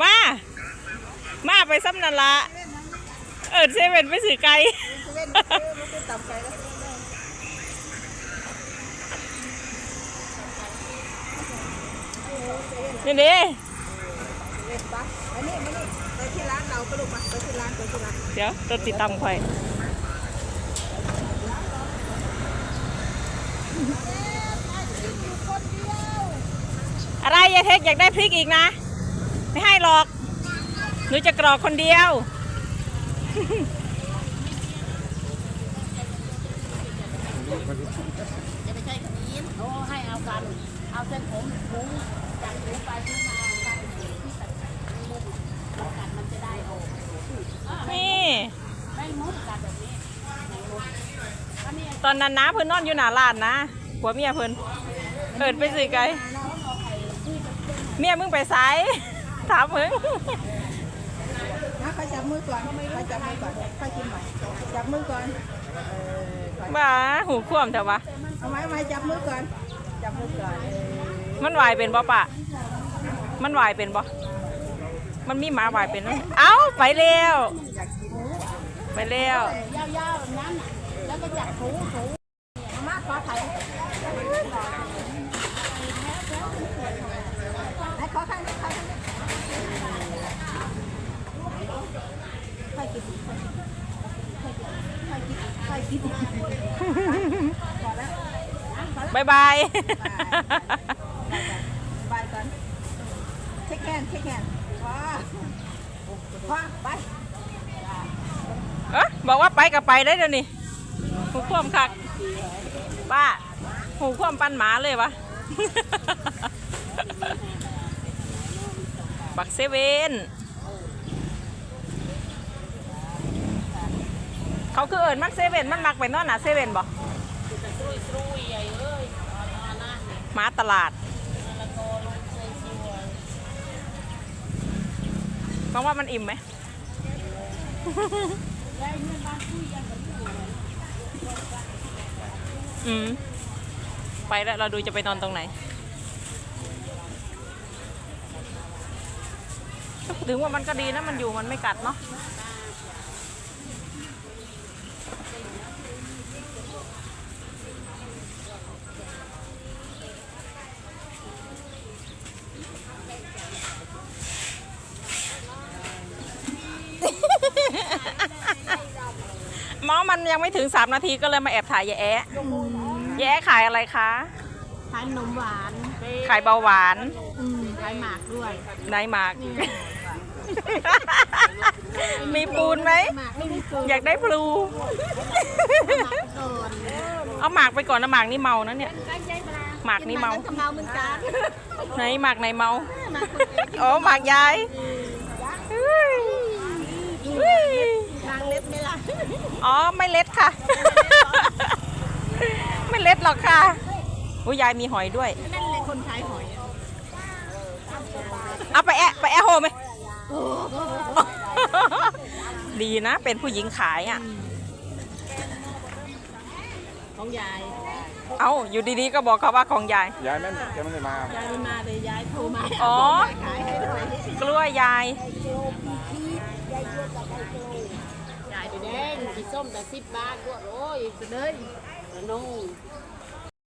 มา มาไปซ้ำนันละเอิดเซเว่นไปสื่อไกลนี่ดิเดี๋ยวรถติดตามไปอะไรยายเทคอยากได้พริกอีกนะ ไม่ให้หรอกหนูจะกรอกคนเดียว จะไม่ใช่ขมิ้นเขาให้เอากัน เอาเส้นผมถุงจากถุงไปถุงมากันที่ตัดมุมแล้วกัดมันจะได้ออกนี่ ได้มุมกัดแบบนี้ไหนมุมอันนี้ตอนนั้นนะเพิ่นนอนอยู่หน้าร้านนะผัวเมียเพิ่นเอิดไปสิไกล เมียมึงไปไสายถามมึงนะใครจับมือก่อนใครจับมือก่อนใครกินใหม่จับมือก่อนเออบ้าหูคว่ำแต่ว่าเอาไม้ไม้จับมือก่อน จับมือก่อนเออมันวายเป็นบ่ปะมันวายเป็นบ่มันมีหมาวายเป็นไหมเอ้าไปเร็วอยากกินไปเร็วยาวๆนั้นน่ะแล้วก็จับถูถูเอามาขอไข่ไหนขอข้างนี้ขอข้างนี้ใครกินใคร กินใครกินพอแล้วพอแล้วบายบายไปก่อนเช็คแอนเช็คแอนว้าว้าไปเอะบอกว่าไปกับไปได้เดี๋ยวนี้หูคว่ำคักป้าหูคว่ำปันหมาเลยวะบักเซเว่น เขาคือเอิญมักเซเว่นมันมักไปนอนหนาเซเว่นบ่หญ่เอ้ยอันนั้นนี่หมาตลาดแล้วก็ลงเคยชิวมองว่ามันอิ่มไหมอืม ไปแล้วเราดูจะไปนอนตรงไหน ถึงว่ามันก็ดีนะ มันอยู่มันไม่กัดเนาะ หมอมันยังไม่ถึงสามนาทีก็เลยมาแอบถ่ายยายแอะยายแอะขายอะไรคะ ขายนมหวาน ขายเบาหวานอืมขายหมากด้วยนายหมาก มีปูนไหม หมากไม่ได้สูอยากได้พลูก่อนเอาหมากไปก่อนนะหมากนี่เมานะเนี่ยก็ใช้ปลาหมากนี่เมาก็เมาเหมือนกันไหนหมากไหนเมา หมากคนเดียวอ๋อหมากยายเฮ้ยเฮ้ย นางเล็บไหมล่ะ อ๋อไม่เล็ดค่ะ ไม่เล็ดหรอกค่ะอุ้ยยายมีหอยด้วย นั่นเลยคนขายหอยเอาไปแอะไปแอะโฮไหมดีนะ เป็นผู้หญิงขายอะ ของยาย เอาอยู่ดีๆก็บอกเขาว่าของยาย ยายแม่นแกไม่ได้มายายไม่มาเลยยายโทรมาอ๋อ ขายให้ด้วยกล้วยยายยายไปแดงไปส้มแต่สิบบาทด้วยโอ้ยเสด็จนุ่ง